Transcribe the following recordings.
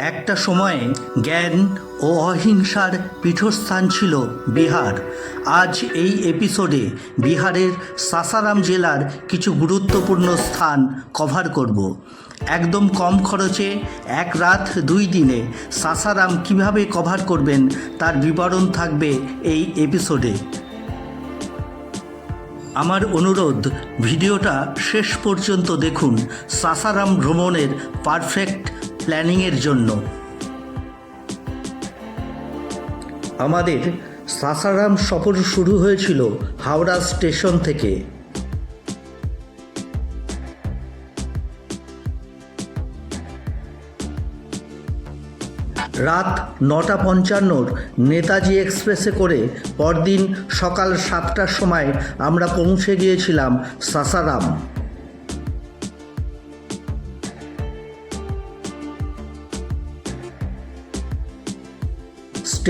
একটা সময়ে জ্ঞান ও অহিংসার পীঠস্থান ছিল বিহার। আজ এই এপিসোডে বিহারের সাসারাম জেলার কিছু গুরুত্বপূর্ণ স্থান কভার করব। একদম কম খরচে এক রাত দুই দিনে সাসারাম কীভাবে কভার করবেন তার বিবরণ থাকবে এই এপিসোডে আমার অনুরোধ, ভিডিওটা শেষ পর্যন্ত দেখুন সাসারাম ভ্রমণের পারফেক্ট প্ল্যানিংয়ের জন্য। আমাদের সাসারাম সফর শুরু হয়েছিল হাওড়া স্টেশন থেকে। রাত নটা পঞ্চান্নর নেতাজি এক্সপ্রেসে করে পরদিন সকাল সাতটার সময় আমরা পৌঁছে গিয়েছিলাম সাসারাম।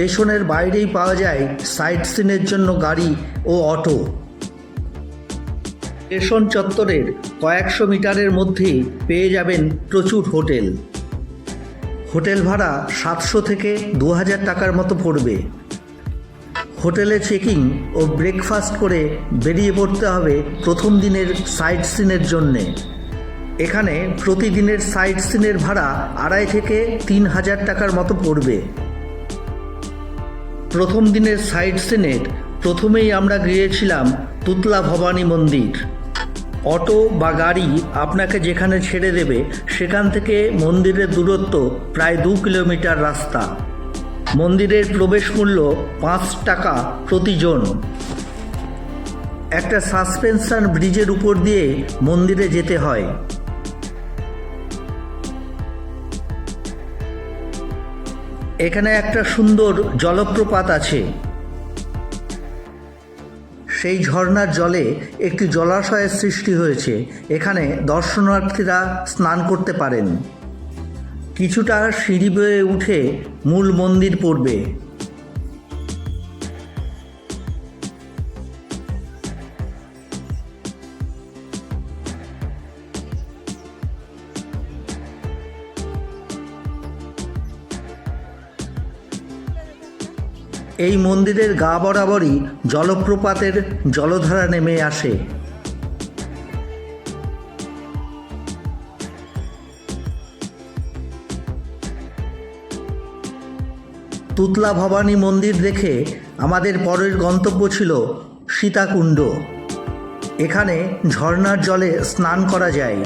স্টেশনের বাইরেই পাওয়া যায় সাইট সিনের জন্য গাড়ি ও অটো। স্টেশন চত্বরের কয়েকশো মিটারের মধ্যেই পেয়ে যাবেন প্রচুর হোটেল। হোটেল ভাড়া সাতশো থেকে দু হাজার টাকার মতো পড়বে। হোটেলে চেকিং ও ব্রেকফাস্ট করে বেরিয়ে পড়তে হবে প্রথম দিনের সাইট সিনের জন্যে। এখানে প্রতিদিনের সাইট সিনের ভাড়া আড়াই থেকে তিন হাজার টাকার মতো পড়বে। প্রথম দিনের সাইট সিনের প্রথমেই আমরা গিয়েছিলাম তুতলা ভবানী মন্দির। অটো বা গাড়ি আপনাকে যেখানে ছেড়ে দেবে, সেখান থেকে মন্দিরের দূরত্ব প্রায় দু কিলোমিটার রাস্তা। মন্দিরের প্রবেশ মূল্য পাঁচ টাকা প্রতিজন। একটা সাসপেনশন ব্রিজের উপর দিয়ে মন্দিরে যেতে হয়। এখানে একটা সুন্দর জলপ্রপাত আছে। সেই ঝর্ণার জলে একটি জলাশয়ের সৃষ্টি হয়েছে। এখানে দর্শনার্থীরা স্নান করতে পারেন। কিছুটা সিঁড়ি বেয়ে উঠে মূল মন্দির পড়বে। এই মন্দিরের গা বরাবরই জলপ্রপাতের জলধারা নেমে আসে। তুতলা ভবানী মন্দির দেখে আমাদের পরের গন্তব্য ছিল সীতাকুণ্ড। এখানে ঝর্ণার জলে স্নান করা যায়।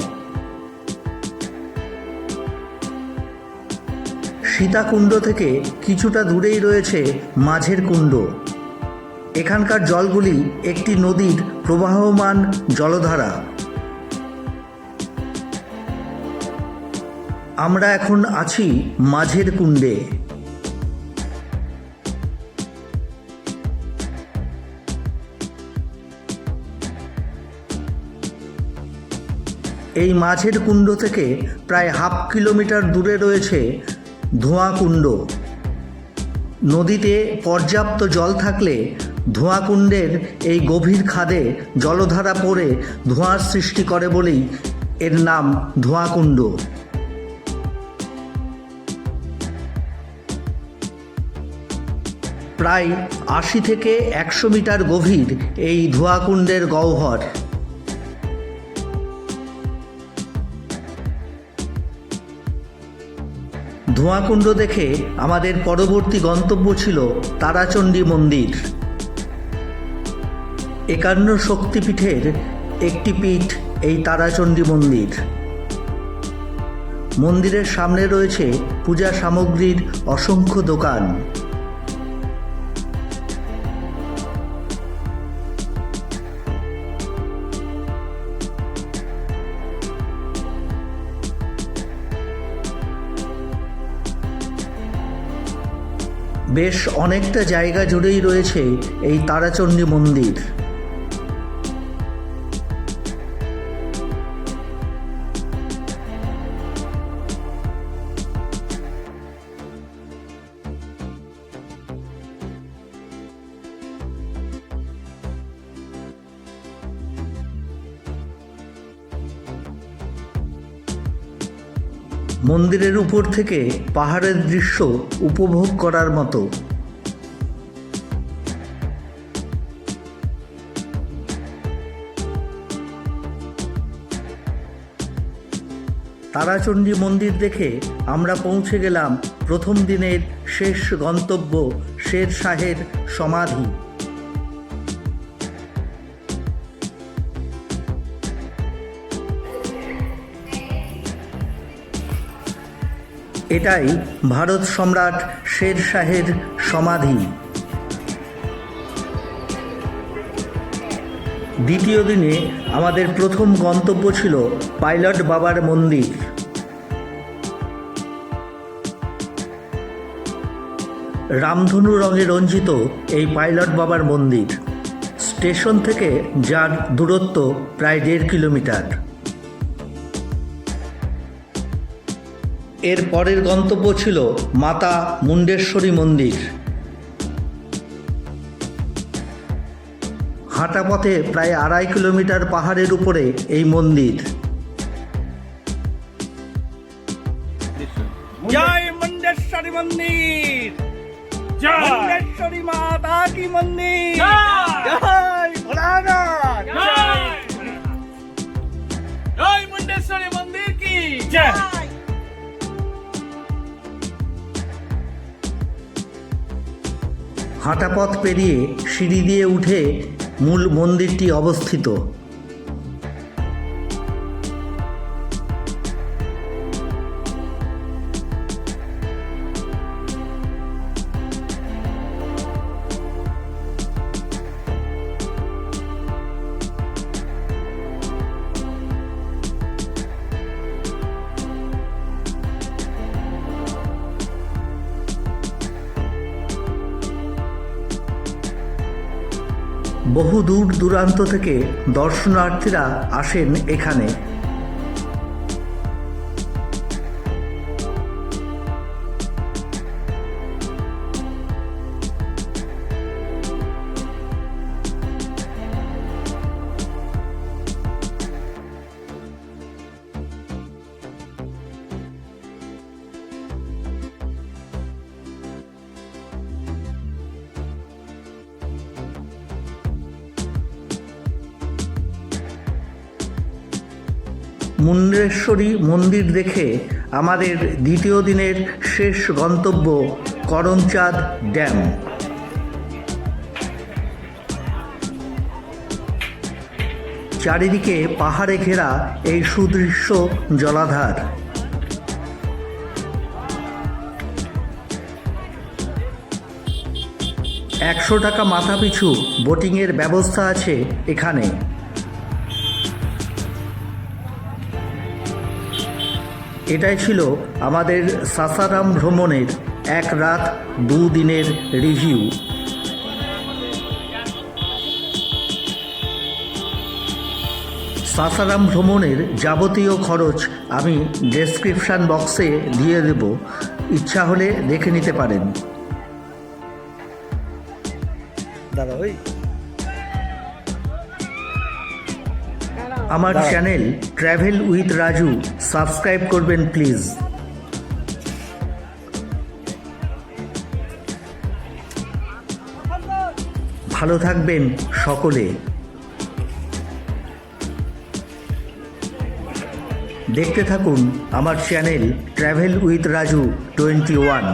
সীতাকুণ্ড থেকে কিছুটা দূরেই রয়েছে মাঝের কুণ্ড। এখানকার জলগুলি একটি নদীর প্রবাহমান জলধারা। আমরা এখন আছি মাঝের কুণ্ডে। এই মাঝের কুণ্ড থেকে প্রায় হাফ কিলোমিটার দূরে রয়েছে ধোঁয়াকুণ্ড। নদীতে পর্যাপ্ত জল থাকলে ধোঁয়াকুণ্ডের এই গভীর খাদে জলধারা পড়ে ধোঁয়ার সৃষ্টি করে বলেই এর নাম ধোঁয়াকুণ্ড। প্রায় আশি থেকে একশো মিটার গভীর এই ধোঁয়াকুণ্ডের গহ্বর। ধোঁয়াকুণ্ড দেখে আমাদের পরবর্তী গন্তব্য ছিল তারাচণ্ডী মন্দির। একান্ন শক্তিপীঠের একটি পীঠ এই তারাচণ্ডী মন্দির। মন্দিরের সামনে রয়েছে পূজা সামগ্রীর অসংখ্য দোকান। বেশ অনেকটা জায়গা জুড়েই রয়েছে এই তারাচণ্ডী মন্দির। মন্দিরের উপর থেকে পাহাড়ের দৃশ্য উপভোগ করার মতো। তারাচণ্ডী মন্দির দেখে আমরা পৌঁছে গেলাম প্রথম দিনের শেষ গন্তব্য শের শাহের সমাধি। এটাই ভারত সম্রাট শের শাহের সমাধি। দ্বিতীয় দিনে আমাদের প্রথম গন্তব্য ছিল পাইলট বাবার মন্দির। রামধনু রঙে রঞ্জিত এই পাইলট বাবার মন্দির। স্টেশন থেকে যার দূরত্ব প্রায় দেড় কিলোমিটার। এর পরের গন্তব্য ছিল মাতা মুন্ডেশ্বরী মন্দির। হাঁটা পথে প্রায় আড়াই কিলোমিটার পাহাড়ের উপরে এই মন্দির। জয় মুন্ডেশ্বরী মন্দির। জয়। মুন্ডেশ্বরী মাতা কি মন্দির? জয়! জয় ভোলানাথ। জয়। জয় মুন্ডেশ্বরী মন্দির কি? জয়। হাঁটা পথ পেরিয়ে সিঁড়ি দিয়ে উঠে মূল মন্দিরটি অবস্থিত। বহু দূর দূরান্ত থেকে দর্শনার্থীরা আসেন এখানে। মুন্ডেশ্বরী মন্দির দেখে আমাদের দ্বিতীয় দিনের শেষ গন্তব্য করমচাঁদ ড্যাম। চারিদিকে পাহাড়ে ঘেরা এই সুদৃশ্য জলাধার। একশো টাকা মাথা পিছু বোটিংয়ের ব্যবস্থা আছে এখানে। এটাই ছিল আমাদের সাসারাম ভ্রমণের এক রাত দুদিনের রিভিউ সাসারাম ভ্রমণের যাবতীয় খরচ আমি ডেসক্রিপশান বক্সে দিয়ে দেব। ইচ্ছা হলে দেখে নিতে পারেন। দাদা, ওই আমার channel travel with Raju subscribe করবেন প্লিজ ভালো থাকবেন সকলে। দেখতে থাকুন আমার channel travel with Raju twenty one